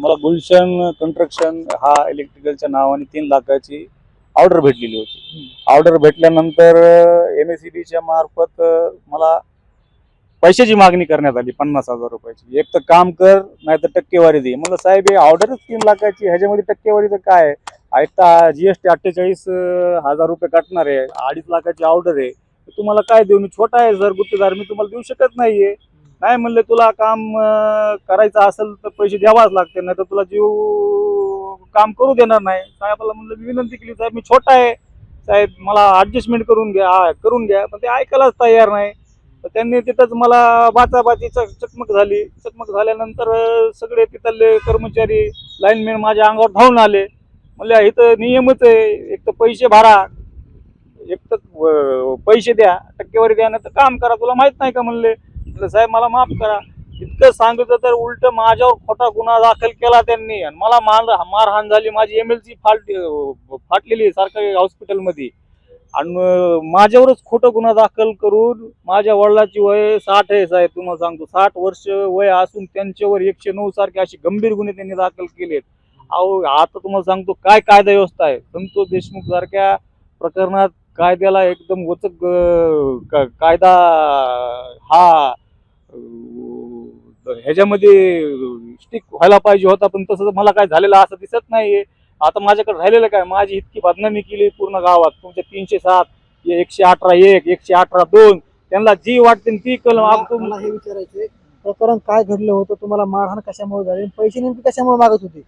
मला गुलशन कंस्ट्रक्शन हा इलेक्ट्रिकलच्या नावाने तीन लाखाची ऑर्डर भेटलेली होती. ऑर्डर भेटल्यानंतर एम एस सी बीच्या मार्फत मला पैशाची मागणी करण्यात आली पन्नास हजार रुपयाची. एक तर काम कर नाही तर टक्केवारी दे. म्हणलं साहेब हे ऑर्डरच तीन लाखाची ह्याच्यामध्ये टक्केवारीचं काय आहे? जी एस जीएसटी अठ्ठेचाळीस हजार रुपये काटणार आहे. अडीच लाखाची ऑर्डर आहे. तुम्हाला काय देऊ? मी छोटा आहे सर गुत्तेदार मी तुम्हाला देऊ शकत नाहीये. नाही म्हणले तुला काम करायचं असेल तर पैसे द्यावाच लागते नाही तर तुला जीव काम करू देणार नाही. साहेबाला म्हणलं मी विनंती केली साहेब मी छोटा आहे. साहेब मला ऍडजस्टमेंट करून घ्या करून घ्या. पण ते ऐकायलाच तयार नाही. तर त्यांनी तिथंच मला बाचाबाची चक चकमक झाली. चकमक झाल्यानंतर सगळे तिथले कर्मचारी लाईनमॅन माझ्या अंगावर धावून आले. म्हणले इथं नियमच आहे. एक तर पैसे भरा. एक तर पैसे द्या. टक्केवारी द्या नाही तर काम करा. तुला माहीत नाही का? म्हणले. म्हटलं साहेब मला माफ करा. इतकं सांगितलं तर उलट माझ्यावर खोटा गुन्हा दाखल केला त्यांनी. आणि मला मार मारहाण झाली. माझी एम एल सी फाट फाटलेली आहे सरकारी हॉस्पिटलमध्ये. आणि माझ्यावरच खोटं गुन्हा दाखल करून माझ्या वडिलाची वय साठ आहे साहेब. तुम्हाला सांगतो साठ वर्ष वय असून त्यांच्यावर एकशे नऊ सारखे असे गंभीर गुन्हे त्यांनी दाखल केलेत. अहो आता तुम्हाला सांगतो काय कायदा व्यवस्था आहे? संतोष देशमुख सारख्या प्रकरणात कायद्याला एकदम वचक का- कायदा हा ह्याच्यामध्ये स्टिक व्हायला पाहिजे होता पण तसं मला काय झालेलं असं दिसत नाहीये. आता माझ्याकडे राहिलेलं काय? माझी इतकी बदनामी केली पूर्ण गावात. तुमच्या तीनशे सात एकशे अठरा एक एकशे अठरा दोन. त्यांना जी वाटते ती कलम मला हे विचारायचंय प्रकरण काय घडलं होतं? तुम्हाला मारहाण कशामुळे झाली? आणि पैसे नेमके कशामुळे मागत होते?